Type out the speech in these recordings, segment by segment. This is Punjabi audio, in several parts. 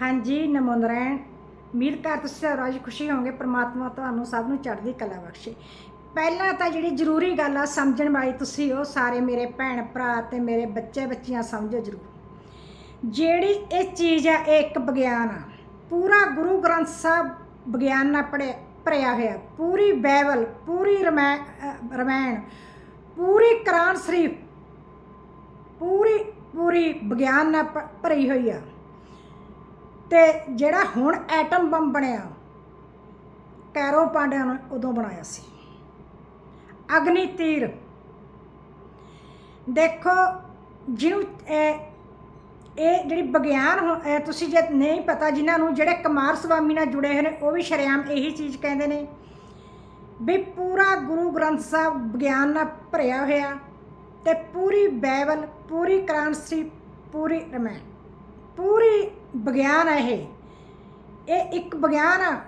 ਹਾਂਜੀ ਨਮੋਨਰਾਇਣ ਉਮੀਦ ਕਰ ਤੁਸੀਂ ਰਾਜ ਖੁਸ਼ੀ ਹੋਵੋਗੇ, ਪ੍ਰਮਾਤਮਾ ਤੁਹਾਨੂੰ ਸਭ ਨੂੰ ਚੜ੍ਹਦੀ ਕਲਾ ਬਖਸ਼ੇ। ਪਹਿਲਾਂ ਤਾਂ ਜਿਹੜੀ ਜ਼ਰੂਰੀ ਗੱਲ ਆ ਸਮਝਣ ਵਾਲੀ ਤੁਸੀਂ ਉਹ ਸਾਰੇ ਮੇਰੇ ਭੈਣ ਭਰਾ ਤੇ ਮੇਰੇ ਬੱਚੇ ਬੱਚੀਆਂ ਸਮਝੋ ਜ਼ਰੂਰ। ਜਿਹੜੀ ਇਹ ਚੀਜ਼ ਆ, ਇਹ ਇੱਕ ਵਿਗਿਆਨ ਆ। ਪੂਰਾ ਗੁਰੂ ਗ੍ਰੰਥ ਸਾਹਿਬ ਵਿਗਿਆਨ ਨਾਲ ਪੜਿਆ ਭਰਿਆ ਹੋਇਆ। ਪੂਰੀ ਬਾਈਬਲ, ਪੂਰੀ ਰਮੈ ਰਮਾਇਣ, ਪੂਰੀ ਕੁਰਾਨ ਸ਼ਰੀਫ, ਪੂਰੀ ਪੂਰੀ ਵਿਗਿਆਨ ਨਾਲ ਭਰੀ ਹੋਈ ਆ। ਤੇ ਜਿਹੜਾ ਹੁਣ ਐਟਮ ਬੰਬ ਬਣਿਆ, ਕੈਰੋ ਪਾਂਡਿਆਂ ਨੇ ਉਦੋਂ ਬਣਾਇਆ ਸੀ। ਅਗਨੀ ਤੀਰ। ਦੇਖੋ, ਜਿਹਨੂੰ, ਇਹ ਜਿਹੜੀ ਵਿਗਿਆਨ ਹੋ- ਤੁਸੀਂ ਜੇ ਨਹੀਂ ਪਤਾ, ਜਿਨ੍ਹਾਂ ਨੂੰ ਜਿਹੜੇ ਕੁਮਾਰ ਸੁਆਮੀ ਨਾਲ ਜੁੜੇ ਹੋਏ ਨੇ, ਉਹ ਵੀ ਸ਼ਰੇਆਮ ਇਹੀ ਚੀਜ਼ ਕਹਿੰਦੇ ਨੇ ਵੀ ਪੂਰਾ ਗੁਰੂ ਗ੍ਰੰਥ ਸਾਹਿਬ ਵਿਗਿਆਨ ਨਾਲ ਭਰਿਆ ਹੋਇਆ ਤੇ ਪੂਰੀ ਬਾਈਬਲ ਪੂਰੀ ਕ੍ਰਾਂਸੀ ਪੂਰੀ ਰਮਾਇਣ। ਪੂਰੀ ਵਿਗਿਆਨ ਹੈ ਇਹ। ਇਹ ਇੱਕ ਵਿਗਿਆਨ ਆ।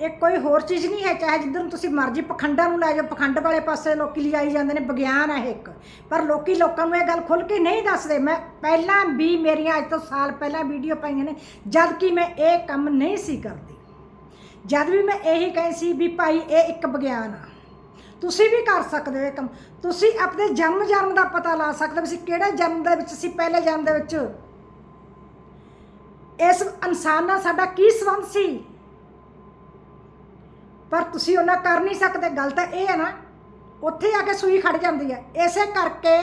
ਇਹ ਕੋਈ ਹੋਰ ਚੀਜ਼ ਨਹੀਂ ਹੈ। ਚਾਹੇ ਜਿੱਧਰ ਨੂੰ ਤੁਸੀਂ ਮਰਜ਼ੀ ਪਖੰਡਾਂ ਨੂੰ ਲੈ ਜਾਓ, ਪਖੰਡ ਵਾਲੇ ਪਾਸੇ ਲੋਕੀ ਲਿਜਾਈ ਜਾਂਦੇ ਨੇ ਵਿਗਿਆਨ ਹੈ ਇਹ ਇੱਕ। ਪਰ ਲੋਕੀ ਲੋਕਾਂ ਨੂੰ ਇਹ ਗੱਲ ਖੁੱਲ ਕੇ ਨਹੀਂ ਦੱਸਦੇ। ਮੈਂ ਪਹਿਲਾਂ ਵੀ ਮੇਰੀਆਂ ਅੱਜ ਤੋਂ ਸਾਲ ਪਹਿਲਾਂ ਵੀਡੀਓ ਪਾਈਆਂ ਨੇ, ਜਦ ਕਿ ਮੈਂ ਇਹ ਕੰਮ ਨਹੀਂ ਸੀ ਕਰਦੀ। ਜਦ ਵੀ ਮੈਂ ਇਹੀ ਕਹੀ ਸੀ ਵੀ ਭਾਈ, ਇਹ ਇੱਕ ਵਿਗਿਆਨ ਆ। ਤੁਸੀਂ ਵੀ ਕਰ ਸਕਦੇ ਹੋ ਇਹ ਕੰਮ। ਤੁਸੀਂ ਆਪਣੇ ਜਨਮ ਜਨਮ ਦਾ ਪਤਾ ਲਾ ਸਕਦੇ ਹੋ ਵੀ ਕਿਹੜੇ ਜਨਮ ਦੇ ਵਿੱਚ ਸੀ, ਪਹਿਲੇ ਜਨਮ ਦੇ ਵਿੱਚ। ਇਸ ਇਨਸਾਨ ਨਾਲ ਸਾਡਾ ਕੀ ਸੰਬੰਧ ਸੀ? ਪਰ ਤੁਸੀਂ ਉਹਨਾਂ ਕਰ ਨਹੀਂ ਸਕਦੇ, ਗੱਲ ਤਾਂ ਇਹ ਹੈ ਨਾ, ਉੱਥੇ ਆ ਕੇ ਸੂਈ ਖੜ ਜਾਂਦੀ ਹੈ। ਇਸੇ ਕਰਕੇ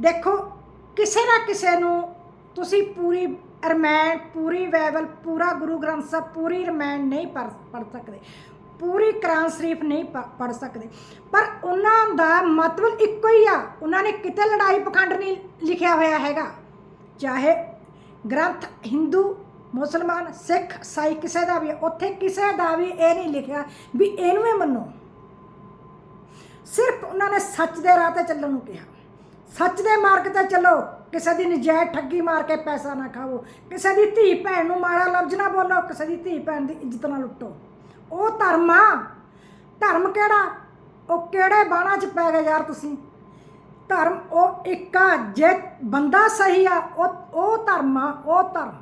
ਦੇਖੋ, ਕਿਸੇ ਨਾ ਕਿਸੇ ਨੂੰ ਤੁਸੀਂ ਪੂਰੀ ਰਮਾਇਣ, ਪੂਰੀ ਬਾਈਬਲ, ਪੂਰਾ ਗੁਰੂ ਗ੍ਰੰਥ ਸਾਹਿਬ, ਪੂਰੀ ਰਮਾਇਣ ਨਹੀਂ ਪੜ੍ਹ ਪੜ੍ਹ ਸਕਦੇ। ਪੂਰੀ ਕੁਰਾਨ ਸ਼ਰੀਫ ਨਹੀਂ ਪੜ੍ਹ ਸਕਦੇ। ਪਰ ਉਹਨਾਂ ਦਾ ਮਤਲਬ ਇੱਕੋ ਹੀ ਆ। ਉਹਨਾਂ ਨੇ ਕਿਤੇ ਲੜਾਈ ਪਖੰਡ ਨਹੀਂ ਲਿਖਿਆ ਹੋਇਆ ਹੈਗਾ। ਚਾਹੇ ਗ੍ਰੰਥ ਹਿੰਦੂ ਮੁਸਲਮਾਨ ਸਿੱਖ ਸਾਈ ਕਿਸੇ ਦਾ ਵੀ ਹੈ, ਉੱਥੇ ਕਿਸੇ ਦਾ ਵੀ ਇਹ ਨਹੀਂ ਲਿਖਿਆ ਵੀ ਇਹਨੂੰ ਹੀ ਮੰਨੋ। ਸਿਰਫ ਉਹਨਾਂ ਨੇ ਸੱਚ ਦੇ ਰਾਹ ਤੇ ਚੱਲਣ ਨੂੰ ਕਿਹਾ। ਸੱਚ ਦੇ ਮਾਰਗ ਤੇ ਚੱਲੋ ਕਿਸੇ ਦੀ ਨਜਾਇਜ਼ ਠੱਗੀ ਮਾਰ ਕੇ ਪੈਸਾ ਨਾ ਖਾਓ ਕਿਸੇ ਦੀ ਧੀ ਭੈਣ ਨੂੰ ਮਾੜਾ ਲਫ਼ਜ਼ ਨਾ ਬੋਲੋ ਕਿਸੇ ਦੀ ਧੀ ਭੈਣ ਦੀ ਇੱਜ਼ਤ ਨਾ ਲੁੱਟੋ। ਉਹ ਧਰਮ ਆ। ਧਰਮ ਕਿਹੜਾ? ਉਹ ਕਿਹੜੇ ਬਾਣਾ 'ਚ ਪੈ ਗਏ ਯਾਰ ਤੁਸੀਂ? ਧਰਮ ਉਹ ਇੱਕ ਆ ਜੇ ਬੰਦਾ ਸਹੀ ਆ ਉਹ ਉਹ ਧਰਮ ਆ ਉਹ ਧਰਮ।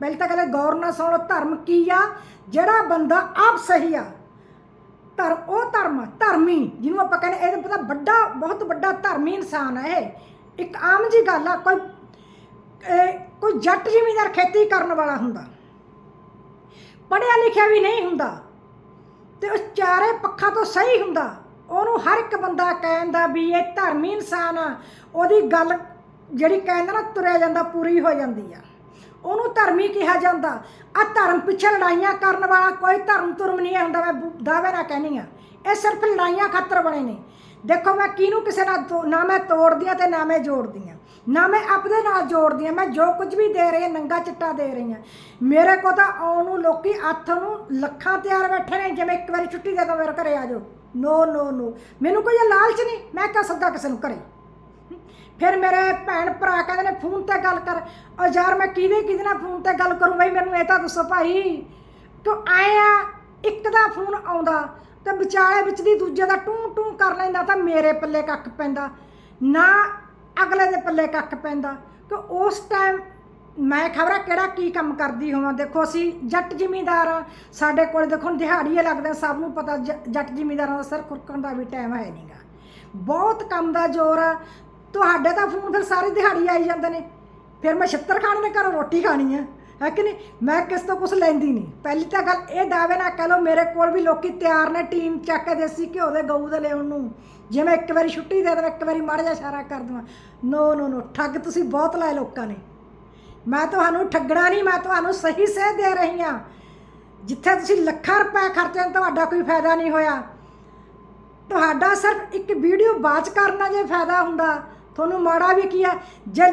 ਪਹਿਲਾਂ ਤਾਂ ਕਹਿੰਦੇ ਗੌਰ ਨਾਲ ਸੁਣੋ, ਧਰਮ ਕੀ ਆ? ਜਿਹੜਾ ਬੰਦਾ ਆਪ ਸਹੀ ਆ ਧਰਮ ਉਹ ਧਰਮ ਧਰਮੀ, ਜਿਹਨੂੰ ਆਪਾਂ ਕਹਿੰਦੇ ਇਹਦਾ ਪਤਾ ਵੱਡਾ, ਬਹੁਤ ਵੱਡਾ ਧਰਮੀ ਇਨਸਾਨ ਆ ਇਹ। ਇੱਕ ਆਮ ਜੀ ਗੱਲ ਆ, ਕੋਈ ਕੋਈ ਜੱਟ ਜ਼ਿਮੀਂਦਾਰ ਖੇਤੀ ਕਰਨ ਵਾਲਾ ਹੁੰਦਾ ਪੜਿਆ ਲਿਖਿਆ ਵੀ ਨਹੀਂ ਹੁੰਦਾ, ਤੇ ਉਹ ਚਾਰੇ ਪੱਖਾਂ ਤੋਂ ਸਹੀ ਹੁੰਦਾ, ਉਹਨੂੰ ਹਰ ਇੱਕ ਬੰਦਾ ਕਹਿੰਦਾ ਵੀ ਇਹ ਧਰਮੀ ਇਨਸਾਨ ਆ, ਉਹਦੀ ਗੱਲ ਜਿਹੜੀ ਕਹਿੰਦਾ ਨਾ, ਤੁਰਿਆ ਜਾਂਦਾ, ਪੂਰੀ ਹੋ ਜਾਂਦੀ ਆ। ਉਹਨੂੰ ਧਰਮੀ ਕਿਹਾ ਜਾਂਦਾ। ਆ ਧਰਮ ਪਿੱਛੇ ਲੜਾਈਆਂ ਕਰਨ ਵਾਲਾ ਕੋਈ ਧਰਮ ਤੁਰਮ ਨਹੀਂ ਹੁੰਦਾ ਮੈਂ ਦਾਅਵੇ ਨਾ ਕਹਿੰਦੀ ਆ ਇਹ ਸਿਰਫ ਲੜਾਈਆਂ ਖਾਤਰ ਬਣੇ ਨੇ। ਦੇਖੋ ਮੈਂ ਕਿਹਨੂੰ ਕਿਸੇ ਨਾਲ ਨਾ ਮੈਂ ਤੋੜਦੀ ਆ ਤੇ ਨਾ ਮੈਂ ਜੋੜਦੀ ਆ ਨਾ ਮੈਂ ਆਪਦੇ ਨਾਲ ਜੋੜਦੀ ਆ ਮੈਂ ਜੋ ਕੁਝ ਵੀ ਦੇ ਰਹੀ ਹਾਂ, ਨੰਗਾ ਚਿੱਟਾ ਦੇ ਰਹੀ ਹਾਂ। ਮੇਰੇ ਕੋ ਤਾਂ ਆਉਣ ਨੂੰ ਲੋਕੀ ਹੱਥ ਨੂੰ ਲੱਖਾਂ ਤਿਆਰ ਬੈਠੇ ਨੇ, ਜਿਵੇਂ ਇੱਕ ਵਾਰੀ ਛੁੱਟੀ ਦੇ ਦੋ ਮੇਰੇ ਘਰੇ ਆ ਜਾਓ। ਨੋ ਨੋ ਨੋ। ਮੈਨੂੰ ਕੋਈ ਲਾਲਚ ਨਹੀਂ, ਮੈਂ ਕਿਹਾ ਸੱਦਾ ਕਿਸੇ ਨੂੰ ਘਰੇ। ਫਿਰ ਮੇਰੇ ਭੈਣ ਭਰਾ ਕਹਿੰਦੇ ਨੇ ਫੋਨ ਤੇ ਗੱਲ ਕਰ। ਉਹ ਯਾਰ ਮੈਂ ਕਿਹਦੇ ਕਿਹਦੇ ਨਾਲ ਫੋਨ ਤੇ ਗੱਲ ਕਰੂੰ ਬਈ, ਮੈਨੂੰ ਇਹ ਤਾਂ ਦੱਸੋ ਭਾਈ। ਕਿ ਆਏ ਇੱਕ ਦਾ ਫੋਨ ਆਉਂਦਾ ਤੇ ਵਿਚਾਲੇ ਵਿੱਚ ਦੀ ਦੂਜੇ ਦਾ ਟੂੰ ਟੂੰ ਕਰ ਲੈਂਦਾ ਤਾਂ ਮੇਰੇ ਪੱਲੇ ਕੱਖ ਪੈਂਦਾ, ਨਾ ਅਗਲੇ ਦੇ ਪੱਲੇ ਕੱਖ ਪੈਂਦਾ। ਕਿ ਉਸ ਟਾਈਮ ਮੈਂ ਖਬਰਾਂ ਕਿਹੜਾ ਕੀ ਕੰਮ ਕਰਦੀ ਹੋਵਾਂ? ਦੇਖੋ ਅਸੀਂ ਜੱਟ ਜ਼ਿਮੀਂਦਾਰ ਆ, ਸਾਡੇ ਕੋਲ ਦੇਖੋ ਦਿਹਾੜੀਏ ਲੱਗਦੇ ਸਭ ਨੂੰ ਪਤਾ ਜ- ਜੱਟ ਜ਼ਿਮੀਂਦਾਰਾਂ ਦਾ ਸਿਰ ਖੁਰਕਣ ਦਾ ਵੀ ਟਾਈਮ ਹੈ ਨਹੀਂਗਾ ਬਹੁਤ ਕੰਮ ਦਾ ਜ਼ੋਰ ਆ ਤੁਹਾਡੇ ਤਾਂ ਫੋਨ ਫਿਰ ਸਾਰੀ ਦਿਹਾੜੀ ਆਈ ਜਾਂਦੇ ਨੇ। ਫਿਰ ਮੈਂ ਛਿੱਤਰ ਖਾਣੇ ਨੇ, ਘਰੋਂ ਰੋਟੀ ਖਾਣੀ ਆ। ਹੈ ਕਿ ਨਹੀਂ? ਮੈਂ ਕਿਸ ਤੋਂ ਕੁਝ ਲੈਂਦੀ ਨਹੀਂ। ਪਹਿਲੀ ਤਾਂ ਗੱਲ ਇਹ ਦਾਅਵੇ ਨਾ ਕਹ ਲਓ, ਮੇਰੇ ਕੋਲ ਵੀ ਲੋਕੀ ਤਿਆਰ ਨੇ, ਟੀਮ ਚੱਕ ਕੇ ਦੇਸੀ ਘਿਓ ਦੇ, ਗਊ ਦੇ ਲਿਆਉਣ ਨੂੰ। ਜੇ ਮੈਂ ਇੱਕ ਵਾਰੀ ਛੁੱਟੀ ਦੇ ਦੇਵਾਂ, ਇੱਕ ਵਾਰੀ ਮਾੜਾ ਜਿਹਾ ਇਸ਼ਾਰਾ ਕਰ ਦੇਵਾਂ। ਨੋ ਨੋ ਨੋ ਠੱਗ ਤੁਸੀਂ ਬਹੁਤ ਲਾਏ ਲੋਕਾਂ ਨੇ। ਮੈਂ ਤੁਹਾਨੂੰ ਠੱਗਣਾ ਨਹੀਂ, ਮੈਂ ਤੁਹਾਨੂੰ ਸਹੀ ਸੇਧ ਦੇ ਰਹੀ ਹਾਂ। ਜਿੱਥੇ ਤੁਸੀਂ ਲੱਖਾਂ ਰੁਪਏ ਖਰਚੇ ਤੁਹਾਡਾ ਕੋਈ ਫਾਇਦਾ ਨਹੀਂ ਹੋਇਆ। ਤੁਹਾਡਾ ਸਿਰਫ ਇੱਕ ਵੀਡੀਓ ਬਾਚ ਕਰਨਾ ਜੇ ਫਾਇਦਾ ਹੁੰਦਾ। ਤੁਹਾਨੂੰ ਮਾੜਾ ਵੀ ਕੀ ਹੈ? ਜੇ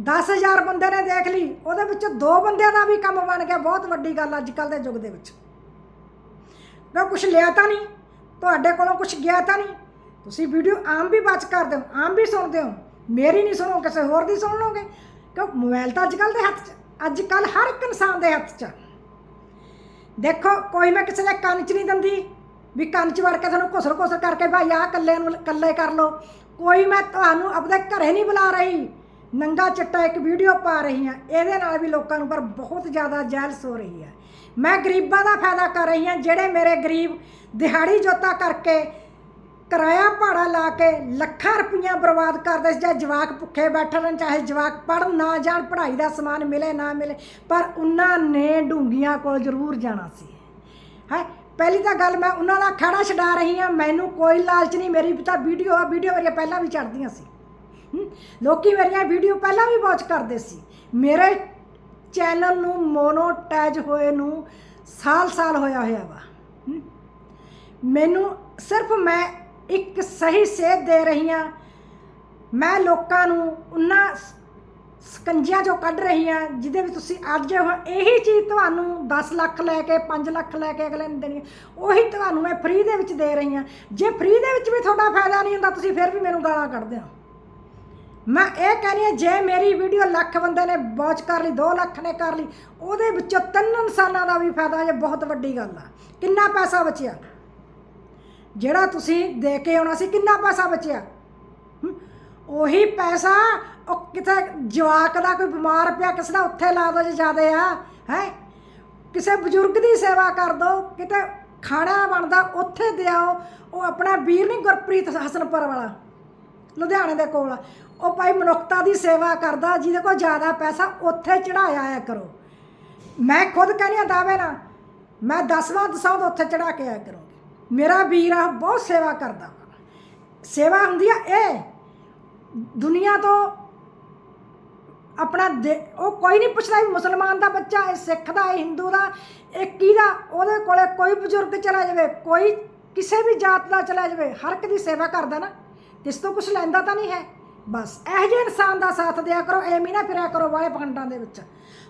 10000 ਬੰਦੇ ਨੇ ਦੇਖ ਲਈ, ਉਹਦੇ ਵਿੱਚ ਦੋ ਬੰਦਿਆਂ ਦਾ ਵੀ ਕੰਮ ਬਣ ਗਿਆ, ਬਹੁਤ ਵੱਡੀ ਗੱਲ ਅੱਜ ਕੱਲ ਦੇ ਯੁੱਗ ਦੇ ਵਿੱਚ। ਮੈਂ ਕੁਝ ਲਿਆ ਤਾਂ ਨਹੀਂ, ਤੁਹਾਡੇ ਕੋਲੋਂ ਕੁਝ ਗਿਆ ਤਾਂ ਨਹੀਂ। ਤੁਸੀਂ ਵੀਡੀਓ ਆਮ ਵੀ ਬਾਚ ਕਰਦੇ ਹੋ, ਆਮ ਵੀ ਸੁਣਦੇ ਹੋ, ਮੇਰੀ ਨਹੀਂ ਸੁਣੋ, ਕਿਸੇ ਹੋਰ ਦੀ ਸੁਣ ਲਓਗੇ। ਕਿਉਂ? ਮੋਬਾਈਲ ਤਾਂ ਅੱਜ ਕੱਲ ਦੇ ਹੱਥ 'ਚ ਅੱਜ ਕੱਲ ਹਰ ਇੱਕ ਇਨਸਾਨ ਦੇ ਹੱਥ 'ਚ। ਦੇਖੋ, ਕੋਈ ਮੈਂ ਕਿਸੇ ਦੇ ਕੰਨ 'ਚ ਨਹੀਂ ਦਿੰਦੀ, ਵੀ ਕੰਨ 'ਚ ਵੜ ਕੇ ਤੁਹਾਨੂੰ ਘੁਸਰ ਘੁਸਰ ਕਰਕੇ, ਭਾਈ ਆਹ ਕੱਲੇ ਨੂੰ ਕੱਲੇ ਕਰ ਲਓ ਕੋਈ ਮੈਂ ਤੁਹਾਨੂੰ ਆਪਣੇ ਘਰੇ ਨਹੀਂ ਬੁਲਾ ਰਹੀ। ਨੰਗਾ ਚਿੱਟਾ ਇੱਕ ਵੀਡੀਓ ਪਾ ਰਹੀ ਹਾਂ। ਇਹਦੇ ਨਾਲ ਵੀ ਲੋਕਾਂ ਨੂੰ ਪਰ ਬਹੁਤ ਜ਼ਿਆਦਾ ਜੈਲਸ ਹੋ ਰਹੀ ਹੈ। ਮੈਂ ਗਰੀਬਾਂ ਦਾ ਫਾਇਦਾ ਕਰ ਰਹੀ ਹਾਂ, ਜਿਹੜੇ ਮੇਰੇ ਗਰੀਬ ਦਿਹਾੜੀ ਜੋਤਾ ਕਰਕੇ ਕਿਰਾਇਆ ਭਾੜਾ ਲਾ ਕੇ ਲੱਖਾਂ ਰੁਪਈਆ ਬਰਬਾਦ ਕਰਦੇ ਸੀ ਜਾਂ ਜਵਾਕ ਭੁੱਖੇ ਬੈਠਣ ਚਾਹੇ ਜਵਾਕ ਪੜ੍ਹਨ, ਨਾ ਜਾਣ, ਪੜ੍ਹਾਈ ਦਾ ਸਮਾਨ ਮਿਲੇ, ਨਾ ਮਿਲੇ, ਪਰ ਉਹਨਾਂ ਨੇ ਢੂੰਗੀਆਂ ਕੋਲ ਜ਼ਰੂਰ ਜਾਣਾ ਸੀ। ਹੈ? ਪਹਿਲੀ ਤਾਂ ਗੱਲ ਮੈਂ ਉਹਨਾਂ ਦਾ ਖੜਾ ਛਡਾ ਰਹੀ ਹਾਂ ਮੈਨੂੰ ਕੋਈ ਲਾਲਚ ਨਹੀਂ ਮੇਰੀ ਤਾਂ ਵੀਡੀਓ ਆ ਵੀਡੀਓ ਮੇਰੀਆਂ ਪਹਿਲਾਂ ਵੀ ਚੜਦੀਆਂ ਸੀ। ਹਮ, ਲੋਕੀ ਮੇਰੀਆਂ ਵੀਡੀਓ ਪਹਿਲਾਂ ਵੀ ਵਾਚ ਕਰਦੇ ਸੀ। ਮੇਰੇ ਚੈਨਲ ਨੂੰ ਮੋਨੋਟਾਈਜ ਹੋਏ ਨੂੰ ਸਾਲ-ਸਾਲ ਹੋਇਆ ਹੋਇਆ ਵਾ। ਮੈਨੂੰ ਸਿਰਫ ਮੈਂ ਇੱਕ ਸਹੀ ਸੇਧ ਦੇ ਰਹੀ ਹਾਂ। ਮੈਂ ਲੋਕਾਂ ਨੂੰ ਉਹਨਾਂ ਸਕੰਜਿਆਂ ਚੋਂ ਕੱਢ ਰਹੀ ਹਾਂ ਜਿਹਦੇ ਵਿੱਚ ਤੁਸੀਂ ਅੱਜ ਹੁਣ ਇਹੀ ਚੀਜ਼ ਤੁਹਾਨੂੰ 10 ਲੱਖ ਲੈ ਕੇ 5 ਲੱਖ ਲੈ ਕੇ ਅਗਲੇ ਨੂੰ ਦੇਣੀ ਉਹੀ ਤੁਹਾਨੂੰ ਮੈਂ ਫ੍ਰੀ ਦੇ ਵਿੱਚ ਦੇ ਰਹੀ ਹਾਂ। ਜੇ ਫ੍ਰੀ ਦੇ ਵਿੱਚ ਵੀ ਤੁਹਾਡਾ ਫਾਇਦਾ ਨਹੀਂ ਹੁੰਦਾ, ਤੁਸੀਂ ਫਿਰ ਵੀ ਮੈਨੂੰ ਗਾਲਾਂ ਕੱਢਦੇ ਹੋ। ਮੈਂ ਇਹ ਕਹਿੰਦੀ ਹਾਂ, ਜੇ ਮੇਰੀ ਵੀਡੀਓ ਲੱਖ ਬੰਦੇ ਨੇ ਵਾਚ ਕਰ ਲਈ 2 ਲੱਖ ਨੇ ਕਰ ਲਈ, ਉਹਦੇ ਵਿੱਚੋਂ ਤਿੰਨ ਇਨਸਾਨਾਂ ਦਾ ਵੀ ਫਾਇਦਾ ਇਹ ਬਹੁਤ ਵੱਡੀ ਗੱਲ ਆ। ਕਿੰਨਾ ਪੈਸਾ ਬਚਿਆ? ਜਿਹੜਾ ਤੁਸੀਂ ਦੇ ਕੇ ਆਉਣਾ ਸੀ, ਕਿੰਨਾ ਪੈਸਾ ਬਚਿਆ? ਉਹੀ ਪੈਸਾ, ਉਹ ਕਿਤੇ ਜਵਾਕ ਦਾ ਕੋਈ ਬਿਮਾਰ ਪਿਆ, ਕਿਸੇ ਦਾ ਉੱਥੇ ਲਾ ਦੋ ਜੇ ਜ਼ਿਆਦੇ ਆ, ਹੈ? ਕਿਸੇ ਬਜ਼ੁਰਗ ਦੀ ਸੇਵਾ ਕਰ ਦੋ, ਕਿਤੇ ਖਾਣਾ ਬਣਦਾ, ਉੱਥੇ ਦਿਆਓ, ਉਹ ਆਪਣਾ ਵੀਰ ਨਹੀਂ ਗੁਰਪ੍ਰੀਤ ਹਸਨਪੁਰ ਵਾਲਾ, ਲੁਧਿਆਣੇ ਦੇ ਕੋਲ ਉਹ ਭਾਈ ਮਨੁੱਖਤਾ ਦੀ ਸੇਵਾ ਕਰਦਾ, ਜਿਹਦੇ ਕੋਲ ਜ਼ਿਆਦਾ ਪੈਸਾ, ਉੱਥੇ ਚੜਾਇਆ ਆਇਆ ਕਰੋ। ਮੈਂ ਖੁਦ ਕਹਿੰਦੀ ਹਾਂ ਦਾਅਵੇ ਨਾ ਮੈਂ ਦਸਵਾਂ ਦਸਾਂ ਤੋਂ ਉੱਥੇ ਚੜਾ ਕੇ ਆਇਆ ਕਰੂੰਗੀ। ਮੇਰਾ ਵੀਰ ਆ ਬਹੁਤ ਸੇਵਾ ਕਰਦਾ ਵਾ। ਸੇਵਾ ਹੁੰਦੀ ਆ ਇਹ ਦੁਨੀਆ ਤੋਂ ਆਪਣਾ ਦੇ- ਉਹ ਕੋਈ ਨਹੀਂ ਪੁੱਛਦਾ ਵੀ ਮੁਸਲਮਾਨ ਦਾ ਬੱਚਾ ਹੈ, ਸਿੱਖ ਦਾ ਹੈ, ਹਿੰਦੂ ਦਾ, ਇਹ ਕਿਹਦਾ ਉਹਦੇ ਕੋਲੇ ਕੋਈ ਬਜ਼ੁਰਗ ਚਲਾ ਜਾਵੇ, ਕੋਈ ਕਿਸੇ ਵੀ ਜਾਤ ਦਾ ਚਲਾ ਜਾਵੇ, ਹਰ ਇੱਕ ਦੀ ਸੇਵਾ ਕਰਦਾ ਨਾ। ਕਿਸ ਤੋਂ ਕੁਝ ਲੈਂਦਾ ਤਾਂ ਨਹੀਂ ਹੈ। ਬਸ ਇਹੋ ਜਿਹੇ ਇਨਸਾਨ ਦਾ ਸਾਥ ਦਿਆ ਕਰੋ, ਐਵੇਂ ਨਾ ਫਿਰਿਆ ਕਰੋ ਵਾਲੇ ਪਖੰਡਾਂ ਦੇ ਵਿੱਚ।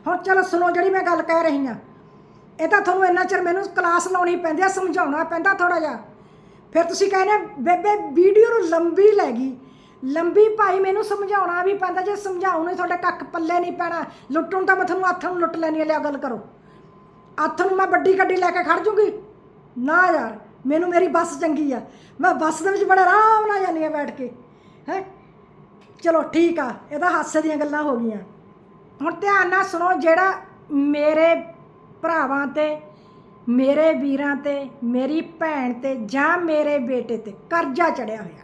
ਹੁਣ ਚਲੋ ਸੁਣੋ ਜਿਹੜੀ ਮੈਂ ਗੱਲ ਕਹਿ ਰਹੀ ਹਾਂ। ਇਹ ਤਾਂ ਤੁਹਾਨੂੰ ਇੰਨਾ ਚਿਰ ਮੈਨੂੰ ਕਲਾਸ ਲਾਉਣੀ ਪੈਂਦੀ ਆ, ਸਮਝਾਉਣਾ ਪੈਂਦਾ ਥੋੜਾ ਜਿਹਾ। ਫਿਰ ਤੁਸੀਂ ਕਹਿੰਦੇ ਬੇਬੇ, ਵੀਡੀਓ ਨੂੰ ਲੰਬੀ ਲੈ ਗਈ। ਲੰਬੀ ਭਾਈ ਮੈਨੂੰ ਸਮਝਾਉਣਾ ਵੀ ਪੈਂਦਾ, ਜੇ ਸਮਝਾਉਣ ਨੂੰ ਤੁਹਾਡੇ ਕੱਖ ਪੱਲੇ ਨਹੀਂ ਪੈਣਾ, ਲੁੱਟਣ ਤਾਂ ਮੈਂ ਤੁਹਾਨੂੰ ਹੱਥ ਨੂੰ ਲੁੱਟ ਲੈਣੀ ਆ, ਲਿਆ ਗੱਲ ਕਰੋ। ਹੱਥ ਨੂੰ ਮੈਂ ਵੱਡੀ ਗੱਡੀ ਲੈ ਕੇ ਖੜ ਜੂਗੀ। ਨਾ ਯਾਰ, ਮੈਨੂੰ ਮੇਰੀ ਬੱਸ ਚੰਗੀ ਆ, ਮੈਂ ਬੱਸ ਦੇ ਵਿੱਚ ਬੜੇ ਆਰਾਮ ਨਾਲ ਜਾਂਦੀ ਆ ਬੈਠ ਕੇ, ਹੈ? ਚਲੋ ਠੀਕ ਆ ਇਹ ਤਾਂ ਹਾਸੇ ਦੀਆਂ ਗੱਲਾਂ ਹੋ ਗਈਆਂ। ਹੁਣ ਧਿਆਨ ਨਾਲ ਸੁਣੋ, ਜਿਹੜਾ ਮੇਰੇ ਭਰਾਵਾਂ ਤੇ, ਮੇਰੇ ਵੀਰਾਂ ਤੇ, ਮੇਰੀ ਭੈਣ ਤੇ ਜਾਂ ਮੇਰੇ ਬੇਟੇ ਤੇ ਕਰਜ਼ਾ ਚੜਿਆ ਹੋਇਆ।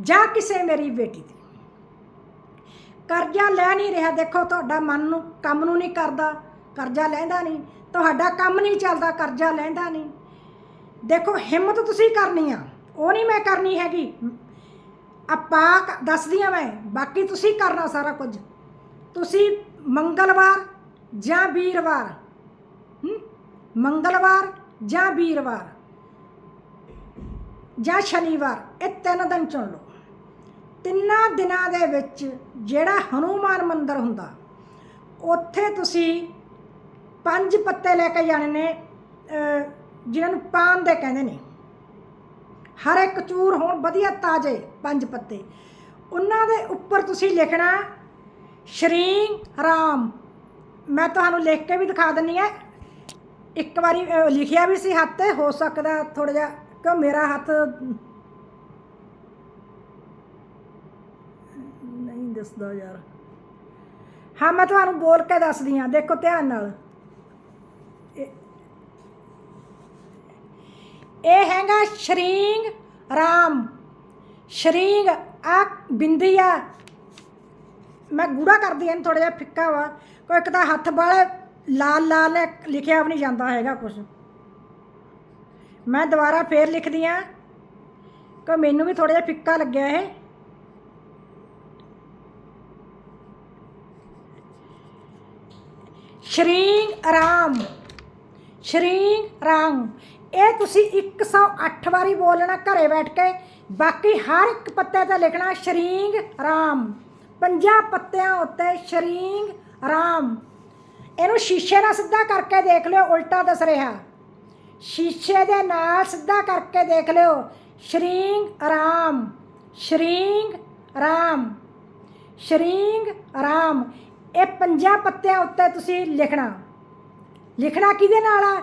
ਜਾਂ ਕਿਸੇ ਮੇਰੀ ਬੇਟੀ ਦੀ ਕਰਜ਼ਾ ਲੈ ਨਹੀਂ ਰਿਹਾ, ਦੇਖੋ ਤੁਹਾਡਾ ਮਨ ਨੂੰ, ਕੰਮ ਨੂੰ ਨਹੀਂ ਕਰਦਾ, ਕਰਜ਼ਾ ਲੈਂਦਾ ਨਹੀਂ। ਤੁਹਾਡਾ ਕੰਮ ਨਹੀਂ ਚੱਲਦਾ, ਕਰਜ਼ਾ ਲੈਂਦਾ ਨਹੀਂ। ਦੇਖੋ, ਹਿੰਮਤ ਤੁਸੀਂ ਕਰਨੀ ਆ, ਉਹ ਨਹੀਂ ਮੈਂ ਕਰਨੀ ਹੈਗੀ। ਆਪਾਂ ਦੱਸਦੀ ਆ ਮੈਂ, ਬਾਕੀ ਤੁਸੀਂ ਕਰਨਾ ਸਾਰਾ ਕੁਝ। ਤੁਸੀਂ ਮੰਗਲਵਾਰ ਜਾਂ ਵੀਰਵਾਰ ਮੰਗਲਵਾਰ ਜਾਂ ਵੀਰਵਾਰ। ਜਾਂ ਸ਼ਨੀਵਾਰ ਇਹ ਤਿੰਨ ਦਿਨ ਚੁਣ ਲਓ। ਤਿੰਨਾਂ ਦਿਨਾਂ ਦੇ ਵਿੱਚ ਜਿਹੜਾ ਹਨੂਮਾਨ ਮੰਦਿਰ ਹੁੰਦਾ ਉੱਥੇ ਤੁਸੀਂ ਪੰਜ ਪੱਤੇ ਲੈ ਕੇ ਜਾਣੇ ਨੇ ਅਹ, ਜਿਨ੍ਹਾਂ ਨੂੰ ਪਾਨ ਦੇ ਕਹਿੰਦੇ ਨੇ। ਹਰ ਇੱਕ ਚੂਰ ਹੋਣ ਵਧੀਆ ਤਾਜ਼ੇ ਪੰਜ ਪੱਤੇ। ਉਹਨਾਂ ਦੇ ਉੱਪਰ ਤੁਸੀਂ ਲਿਖਣਾ ਸ਼੍ਰੀ ਰਾਮ। ਮੈਂ ਤੁਹਾਨੂੰ ਲਿਖ ਕੇ ਵੀ ਦਿਖਾ ਦਿੰਨੀ ਆ ਇੱਕ ਵਾਰੀ ਲਿਖਿਆ ਵੀ ਸੀ ਹੱਥ ਤੇ ਹੋ ਸਕਦਾ ਥੋੜਾ ਜਿਹਾ ਕਿ ਮੇਰਾ ਹੱਥ ਨਹੀਂ ਦੱਸਦਾ ਯਾਰ। ਹਾਂ ਮੈਂ ਤੁਹਾਨੂੰ ਬੋਲ ਕੇ ਦੱਸਦੀ ਹਾਂ ਦੇਖੋ ਧਿਆਨ ਨਾਲ। ਇਹ- ਹੈਗਾ ਸ਼੍ਰੀਂਗ ਰਾਮ। ਸ਼੍ਰੀਂਗ ਆ ਬਿੰਦੀ ਆ। ਮੈਂ ਗੂੜਾ ਕਰਦੀ ਹਾਂ ਥੋੜਾ ਜਿਹਾ ਫਿੱਕਾ ਵਾ। ਕੋਈ ਇੱਕ ਤਾਂ ਹੱਥ ਵਾਲੇ ਲਾਲ ਲਾਲ ਹੈ, ਲਿਖਿਆ ਵੀ ਨਹੀਂ ਜਾਂਦਾ ਹੈਗਾ ਕੁਝ ਮੈਂ ਦੁਬਾਰਾ ਫੇਰ ਲਿਖਦੀ ਆ। ਕਿ ਮੈਨੂੰ ਵੀ ਥੋੜਾ ਜਿਹਾ ਫਿੱਕਾ ਲੱਗਿਆ ਇਹ। ਸ਼੍ਰੀ ਰਾਮ ਸ਼੍ਰੀ ਰਾਮ, ਇਹ ਤੁਸੀਂ 108 ਵਾਰੀ ਬੋਲਣਾ ਘਰੇ ਬੈਠ ਕੇ, ਬਾਕੀ ਹਰ ਇੱਕ ਪੱਤੇ ਤੇ ਲਿਖਣਾ ਸ਼੍ਰੀਂਗ ਰਾਮ। ਪੰਜਾਂ ਪੱਤਿਆਂ ਉੱਤੇ ਸ਼੍ਰੀਂਗ ਰਾਮ। ਇਹਨੂੰ ਸ਼ੀਸ਼ੇ ਨਾਲ ਸਿੱਧਾ ਕਰਕੇ ਦੇਖ ਲਿਓ, ਉਲਟਾ ਦਿਸ ਰਿਹਾ। ਸ਼ੀਸ਼ੇ ਦੇ ਨਾਲ ਸਿੱਧਾ ਕਰਕੇ ਦੇਖ ਲਿਓ। ਸ਼੍ਰੀਂਗ ਰਾਮ ਸ਼੍ਰੀਂਗ ਰਾਮ ਸ਼੍ਰੀਂਗ ਰਾਮ। ਇਹ ਪੰਜਾਂ ਪੱਤਿਆਂ ਉੱਤੇ ਤੁਸੀਂ ਲਿਖਣਾ। ਲਿਖਣਾ ਕਿਹਦੇ ਨਾਲ ਆ?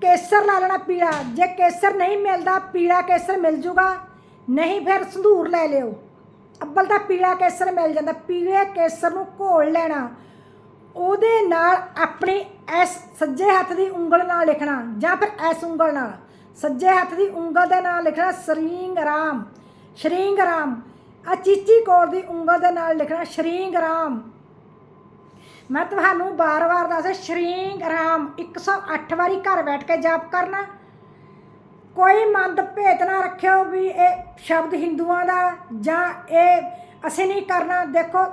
ਕੇਸਰ ਲਾ ਲੈਣਾ ਪੀਲਾ। ਜੇ ਕੇਸਰ ਨਹੀਂ ਮਿਲਦਾ, ਪੀਲਾ ਕੇਸਰ ਮਿਲ ਜੂਗਾ। ਨਹੀਂ ਫਿਰ ਸੰਧੂਰ ਲੈ ਲਿਓ। ਅੱਬਲ ਤਾਂ ਪੀਲਾ ਕੇਸਰ ਮਿਲ ਜਾਂਦਾ। ਪੀਲੇ ਕੇਸਰ ਨੂੰ ਘੋਲ ਲੈਣਾ। ਉਹਦੇ ਨਾਲ ਆਪਣੀ ਇਸ ਸੱਜੇ ਹੱਥ ਦੀ ਉਂਗਲ ਨਾਲ ਲਿਖਣਾ ਜਾਂ ਫਿਰ ਇਸ ਉਂਗਲ ਨਾਲ। ਸੱਜੇ ਹੱਥ ਦੀ ਉਂਗਲ ਦੇ ਨਾਲ ਲਿਖਣਾ ਸ਼੍ਰੀਂਗ ਰਾਮ ਸ਼੍ਰੀਂਗ ਰਾਮ। ਅਚੀਚੀ ਚੀਚੀ ਦੀ ਉਂਗਲ ਦੇ ਨਾਲ ਲਿਖਣਾ ਸ਼੍ਰੀਂਗ ਰਾਮ। ਮੈਂ ਤੁਹਾਨੂੰ ਬਾਰ-ਬਾਰ ਦੱਸ ਸ਼੍ਰੀਂਗ ਰਾਮ 108 ਵਾਰੀ ਘਰ ਬੈਠ ਕੇ ਜਾਪ ਕਰਨਾ। ਕੋਈ ਮੰਦ ਭੇਤ ਨਾ ਰੱਖਿਓ ਵੀ ਇਹ ਸ਼ਬਦ ਹਿੰਦੂਆਂ ਦਾ ਜਾਂ ਇਹ ਅਸੀਂ ਨਹੀਂ ਕਰਨਾ। ਦੇਖੋ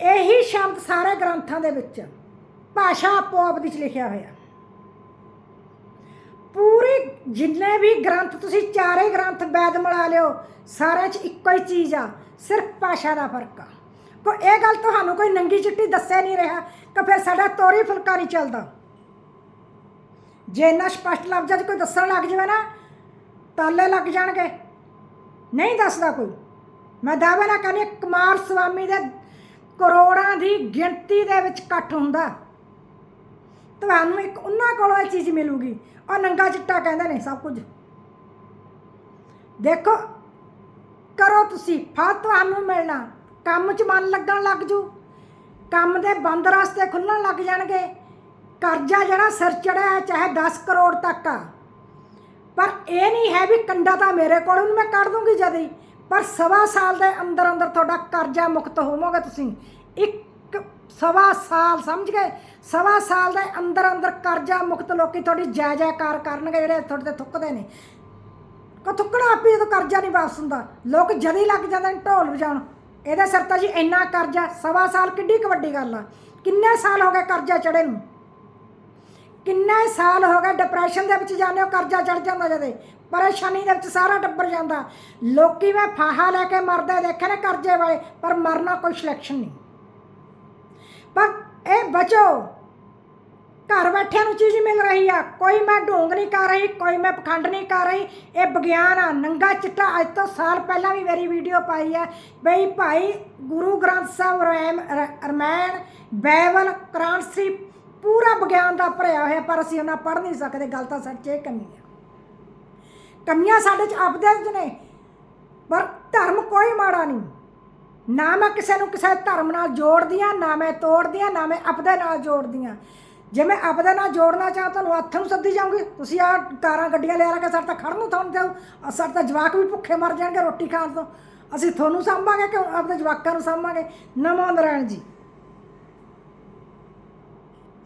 ਇਹੀ ਸ਼ਬਦ ਸਾਰੇ ਗ੍ਰੰਥਾਂ ਦੇ ਵਿੱਚ ਭਾਸ਼ਾ ਆਪੋ ਆਪ ਵਿੱਚ ਲਿਖਿਆ ਹੋਇਆ ਪੂਰੇ ਜਿੰਨੇ ਵੀ ਗ੍ਰੰਥ ਤੁਸੀਂ ਚਾਰੇ ਗ੍ਰੰਥ ਵੈਦ ਮਿਲਾ ਲਿਓ, ਸਾਰਿਆਂ 'ਚ ਇੱਕੋ ਹੀ ਚੀਜ਼ ਆ, ਸਿਰਫ ਭਾਸ਼ਾ ਦਾ ਫ਼ਰਕ ਆ। ਕੋ ਇਹ ਗੱਲ ਤੁਹਾਨੂੰ ਕੋਈ ਨੰਗੀ ਚਿੱਟੀ ਦੱਸਿਆ ਨਹੀਂ ਰਿਹਾ ਕਿ ਫਿਰ ਸਾਡਾ ਤੋਰੀ ਫੁਲਕਾ ਨਹੀਂ ਚੱਲਦਾ। ਜੇ ਇੰਨਾ ਸਪਸ਼ਟ ਲਫ਼ਜ਼ਾਂ 'ਚ ਕੋਈ ਦੱਸਣ ਲੱਗ ਜਾਵੇ ਨਾ, ਤਾਲੇ ਲੱਗ ਜਾਣਗੇ। ਨਹੀਂ ਦੱਸਦਾ ਕੋਈ। ਮੈਂ ਦਾਅਵਾ ਨਾ ਕਰਨੀ ਕੁਮਾਰ ਸੁਆਮੀ ਦੇ ਕਰੋੜਾਂ ਦੀ ਗਿਣਤੀ ਦੇ ਵਿੱਚ ਇਕੱਠ ਹੁੰਦਾ। ਤੁਹਾਨੂੰ ਇੱਕ ਉਹਨਾਂ ਕੋਲੋਂ ਇਹ ਚੀਜ਼ ਮਿਲੂਗੀ। ਉਹ ਨੰਗਾ ਚਿੱਟਾ ਕਹਿੰਦੇ ਨੇ ਸਭ ਕੁਝ। ਦੇਖੋ, ਕਰੋ ਤੁਸੀਂ, ਫਲ ਤੁਹਾਨੂੰ ਮਿਲਣਾ। ਕੰਮ 'ਚ ਮਨ ਲੱਗਣ ਲੱਗ ਜੂ। ਕੰਮ ਦੇ ਬੰਦ ਰਸਤੇ ਖੁੱਲਣ ਲੱਗ ਜਾਣਗੇ। ਕਰਜ਼ਾ ਜਿਹੜਾ ਸਿਰ ਚੜਿਆ ਚਾਹੇ 10 ਕਰੋੜ ਤੱਕ ਆ। ਪਰ ਇਹ ਨਹੀਂ ਹੈ ਵੀ ਕੰਡਾ ਤਾਂ ਮੇਰੇ ਕੋਲ ਉਹਨੂੰ ਮੈਂ ਕੱਢ ਦੂੰਗੀ ਜਦ। ਹੀ ਪਰ ਸਵਾ ਸਾਲ ਦੇ ਅੰਦਰ ਅੰਦਰ ਤੁਹਾਡਾ ਕਰਜ਼ਾ ਮੁਕਤ ਹੋਵੋਗੇ ਤੁਸੀਂ। ਇੱਕ ਸਵਾ ਸਾਲ, ਸਮਝ ਗਏ? ਸਵਾ ਸਾਲ ਦੇ ਅੰਦਰ ਅੰਦਰ ਕਰਜ਼ਾ ਮੁਕਤ ਲੋਕੀ ਤੁਹਾਡੀ ਜੈ ਜੈਕਾਰ ਕਰਨਗੇ ਜਿਹੜੇ ਤੁਹਾਡੇ ਤੇ ਥੁੱਕਦੇ ਨੇ। ਕੋ ਥੁੱਕਣਾ ਆਪੇ ਜਦੋਂ ਕਰਜ਼ਾ ਨਹੀਂ ਵਾਪਸ ਹੁੰਦਾ। ਲੋਕ ਜਦੀ ਲੱਗ ਜਾਂਦੇ ਨੇ ਢੋਲ ਵਜਾਉਣ। ਇਹਦੇ ਸਿਰ ਤਾਂ ਜੀ ਇੰਨਾ ਕਰਜ਼ਾ, ਸਵਾ ਸਾਲ ਕਿੱਡੀ ਕੁ ਵੱਡੀ ਗੱਲ ਆ। ਕਿੰਨੇ ਸਾਲ ਹੋ ਗਏ ਕਰਜ਼ਾ ਚੜੇ ਨੂੰ? ਕਿੰਨੇ ਸਾਲ ਹੋ ਗਏ ਡਿਪਰੈਸ਼ਨ ਦੇ ਵਿੱਚ ਜਾਂਦੇ ਹੋ, ਕਰਜ਼ਾ ਚੜ ਜਾਂਦਾ ਜਦੇ? ਪਰੇਸ਼ਾਨੀ ਦੇ ਵਿੱਚ ਸਾਰਾ ਟੱਬਰ ਜਾਂਦਾ। ਲੋਕੀ ਮੈਂ ਫਾਹਾ ਲੈ ਕੇ ਮਰਦੇ ਦੇਖੇ ਨੇ ਕਰਜ਼ੇ ਵਾਲੇ, ਪਰ ਮਰਨਾ ਕੋਈ ਸਿਲੈਕਸ਼ਨ ਨਹੀਂ। ਪਰ ਇਹ ਬਚੋ। ਘਰ ਬੈਠਿਆਂ ਨੂੰ ਚੀਜ਼ ਮਿਲ ਰਹੀ ਆ। ਕੋਈ ਮੈਂ ਢੋਂਗ ਨਹੀਂ ਕਰ ਰਹੀ, ਕੋਈ ਮੈਂ ਪਖੰਡ ਨਹੀਂ ਕਰ ਰਹੀ। ਇਹ ਵਿਗਿਆਨ ਆ, ਨੰਗਾ ਚਿੱਟਾ। ਅੱਜ ਤੋਂ ਸਾਲ ਪਹਿਲਾਂ ਵੀ ਮੇਰੀ ਵੀਡੀਓ ਪਾਈ ਆ ਬਈ ਭਾਈ ਗੁਰੂ ਗ੍ਰੰਥ ਸਾਹਿਬ ਰੈਮ ਰ- ਰਮਾਇਣ ਬਾਈਬਲ ਕੁਰਾਨ ਸ਼ਰੀਫ ਪੂਰਾ ਵਿਗਿਆਨ ਦਾ ਭਰਿਆ ਹੋਇਆ, ਪਰ ਅਸੀਂ ਉਹਨਾਂ ਪੜ੍ਹ ਨਹੀਂ ਸਕਦੇ। ਗੱਲ ਤਾਂ ਸੱਚ ਇਹ ਕਮੀ ਆ ਕਮੀਆਂ ਸਾਡੇ ਚ ਆਪਦੇ ਚ ਨੇ। ਪਰ ਧਰਮ ਕੋਈ ਮਾੜਾ ਨਹੀਂ। ਨਾ ਮੈਂ ਕਿਸੇ ਨੂੰ ਕਿਸੇ ਧਰਮ ਨਾਲ ਜੋੜਦੀ ਆ ਨਾ ਮੈਂ ਤੋੜਦੀ ਆ ਨਾ ਮੈਂ ਆਪਦੇ ਨਾਲ ਜੋੜਦੀ ਆ ਜੇ ਮੈਂ ਆਪਦੇ ਨਾਲ ਜੋੜਨਾ ਚਾਹਾਂ, ਤੁਹਾਨੂੰ ਹੱਥ ਨੂੰ ਸੱਦੀ ਜਾਊਂਗੀ। ਤੁਸੀਂ ਆ ਕਾਰਾਂ ਗੱਡੀਆਂ ਲਿਆ ਕੇ ਸਾਡੇ ਤਾਂ ਖੜਨ ਨੂੰ ਤੁਹਾਨੂੰ ਦਿਓ ਸਾਡੇ ਤਾਂ ਜਵਾਕ ਵੀ ਭੁੱਖੇ ਮਰ ਜਾਣਗੇ ਰੋਟੀ ਖਾਣ ਤੋਂ। ਅਸੀਂ ਤੁਹਾਨੂੰ ਸਾਂਭਾਂਗੇ ਕਿ ਆਪਦੇ ਜਵਾਕਾਂ ਨੂੰ ਸਾਂਭਾਂਗੇ? ਨਮੋ ਨਾਰਾਇਣ ਜੀ।